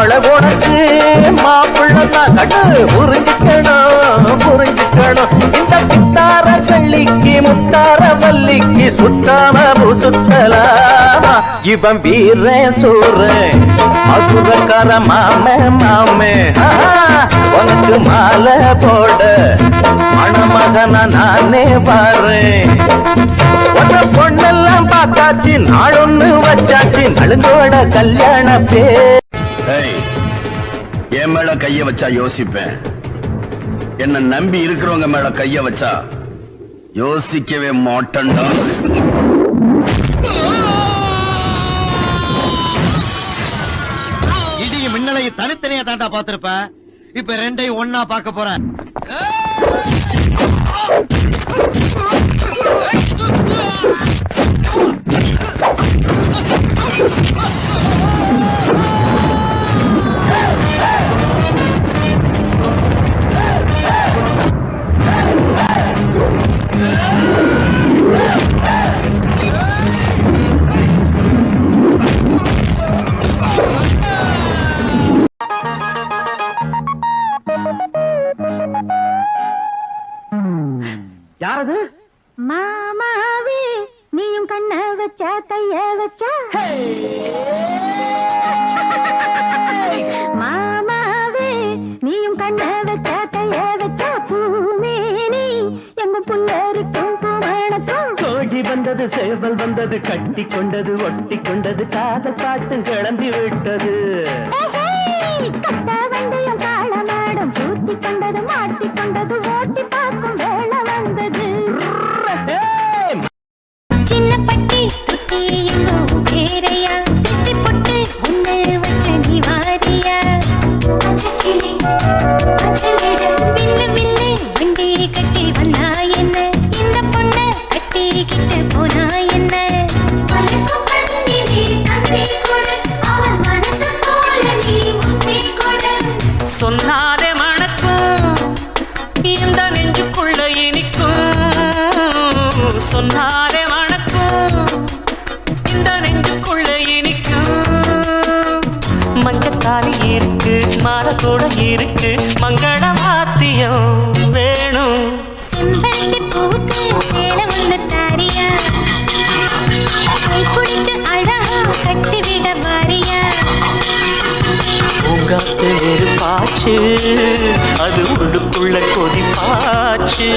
அழகுணக்கு உனக்கு தான் கட்டு புரிஞ்சுக்கணும் புரிஞ்சுக்கணும் இந்த முத்தார கள்ளிக்கு முத்தார மல்லிக்கு சுத்தாம சுத்தலாமா இவன் வீர சூர மசுரக்கார மாம மாமே. உனக்கு மாலை போட மணமகனா நானே பாரு பொண்ணெல்லாம் பார்த்தாச்சு நாளொன்னு வச்சாச்சு நழுங்கோட கல்யாண பேர். என் மேல கைய வச்சா யோசிப்பேன். என்ன நம்பி இருக்கிறவங்க மேல கைய வச்சா யோசிக்கவே மாட்டேன்டா. இடியும் மின்னலையும் தனித்தனியா தாண்டா பாத்திருப்ப இப்ப ரெண்டையும் ஒன்னா பார்க்க போறேன். வச்சா கைய வச்சா. மாமாவே நீயும் கண்ண வச்சா கைய வச்சா பூமேனி. எங்கும் புல்லருக்கும் பூமணக்கும் கோழி வந்தது சேவல் வந்தது கட்டி கொண்டது ஒட்டி கொண்டது காதல் பாட்டு கிளம்பி விட்டது. வாத்தியம் வேணும். செம்பருத்தி பூவுக்கு சேலை ஒண்ணு தாரியா? கை பிடிச்சு அழகா கட்டிவிட வாரியா? பூங்காத்து நெருப்பாச்சு அது உள்ளுக்குள்ள கொதிப்பாச்சு